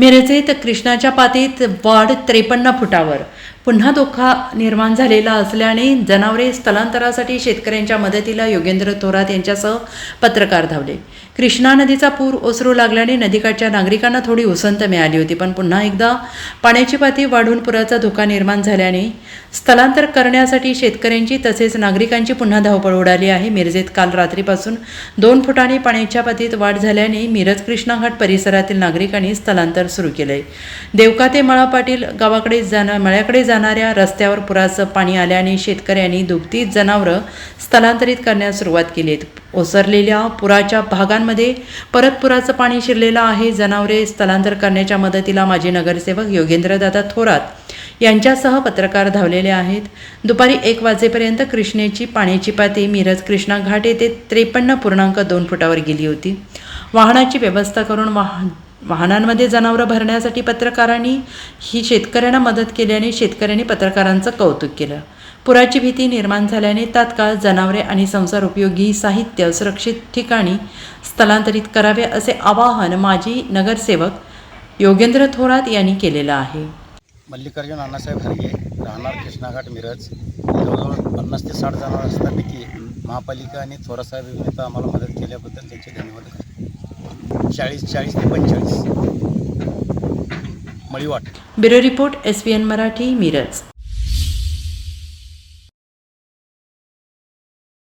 मिरजेत कृष्णाच्या पातीत वाढ त्रेपन्न फुटावर. पुन्हा धोका निर्माण झालेला असल्याने जनावरे स्थलांतरासाठी शेतकऱ्यांच्या मदतीला योगेंद्र थोरात यांच्यासह पत्रकार धावले. कृष्णा नदीचा पूर ओसरू लागल्याने नदीकाठच्या नागरिकांना थोडी उसंत मिळाली होती पण पुन्हा एकदा पाण्याची पाती वाढून पुराचा धोका निर्माण झाल्याने स्थलांतर करण्यासाठी शेतकऱ्यांची तसेच नागरिकांची पुन्हा धावपळ उडाली आहे. मिरजेत काल रात्रीपासून दोन फुटांनी पाण्याच्या पातीत वाढ झाल्याने मिरज कृष्णा घाट परिसरातील नागरिकांनी स्थलांतर सुरू केलंय देवका ते मळा पाटील गावाकडे जाणं मळ्याकडे जाणाऱ्या रस्त्यावर पुराचं पाणी आल्याने शेतकऱ्यांनी दुभती जनावरं स्थलांतरित करण्यास सुरुवात केली ओसरलेल्या पुराच्या भागांमध्ये परत पुराचं पाणी शिरलेलं आहे. जनावरे स्थलांतर करण्याच्या मदतीला माजी नगरसेवक योगेंद्रदादा थोरात यांच्यासह पत्रकार धावलेले आहेत. दुपारी एक वाजेपर्यंत कृष्णेची पाण्याची पाती मिरज कृष्णा घाट येथे त्रेपन्न पूर्णांक दोन फुटावर गेली होती. वाहनाची व्यवस्था करून वाहन वाहनांमध्ये जनावरं भरण्यासाठी पत्रकारांनी ही शेतकऱ्यांना मदत केल्याने शेतकऱ्यांनी पत्रकारांचं कौतुक केलं. पुराची भीती निर्माण झाल्याने तात्काळ जनावरे आणि संसार उपयोगी साहित्य सुरक्षित ठिकाणी स्थलांतरित करावे असे आवाहन माजी नगरसेवक योगेंद्र थोरात यांनी केलेलं आहे. मल्लिकार्जुन अण्णासाहेब हरगे राहणार कृष्णाघाट मिरज जवळजवळ पन्नास ते साठ जनावर असतापैकी महापालिका आणि थोरासाहेब योजनेचा आम्हाला मदत केल्याबद्दल त्यांचे धन्यवाद. करतो चाळीस चाळीस ते पंचेचाळीस. मळीवाट. Bureau report S N Marathi Miraj.